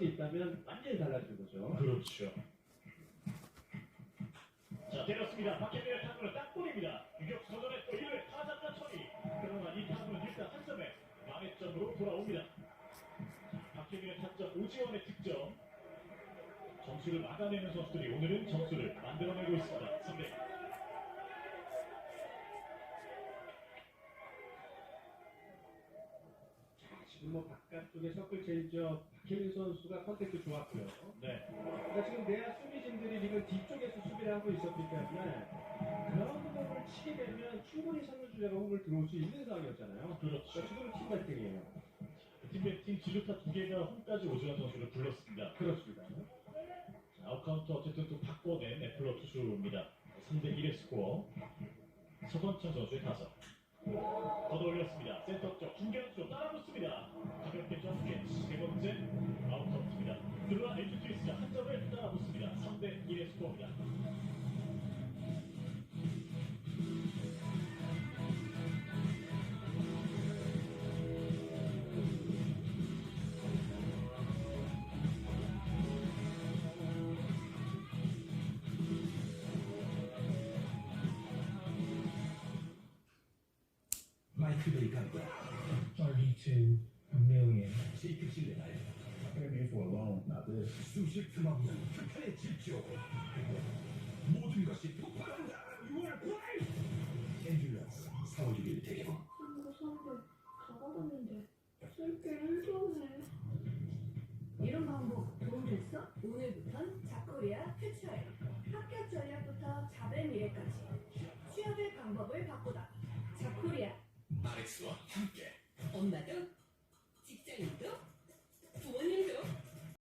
실력이 있다면 완전히 달라지는 거죠. 그렇죠. 자, 때렸습니다. 박혜민의 타구는 땅볼입니다. 유격수 도전에 또 1회 타자타 처리. 그러나 이 타구는 일단 한 점에 만회점으로 돌아옵니다. 자, 박혜민의 타점 오지원의 득점. 점수를 막아내는 선수들이 오늘은 점수를 만들어내고 있습니다. 3대 지금 뭐 바깥쪽에 서클 체인지업 박혜민 선수가 컨택도 좋았고요. 네. 그러니까 지금 내야 수비진들이 지금 뒤쪽에서 수비를 하고 있었기 때문에 그라운드 볼을 치게 되면 충분히 선수주자가 홈을 들어올 수 있는 상황이었잖아요. 그렇죠. 그러니까 지금은 팀 발등이에요. 팀배팀 지루타 두 개가 홈까지 오지원 선수를 불렀습니다. 그렇습니다. 자, 아웃카운트 어쨌든 또 바꿔낸 애플러 투수입니다. 3대 1의 스코어. 서건창 선수의 타석. 걷어 올렸습니다. 센터 쪽 중견수 엔드 트위스가 한 점을 따라붙습니다. 3대 1의 스코어입니다. 마이크 베이컨과 32 극한의 질주 모든 것이 폭발한다 You wanna play? 앰뷸런스 4월 6일 대개봉 쓸게 1도 없네 이런 방법 도움됐어? 오늘부턴 자코리아 퓨처에 합격 전략부터 자배 미래까지 취업의 방법을 바꾸다. 자코리아. 마렉스와 함께. 엄마도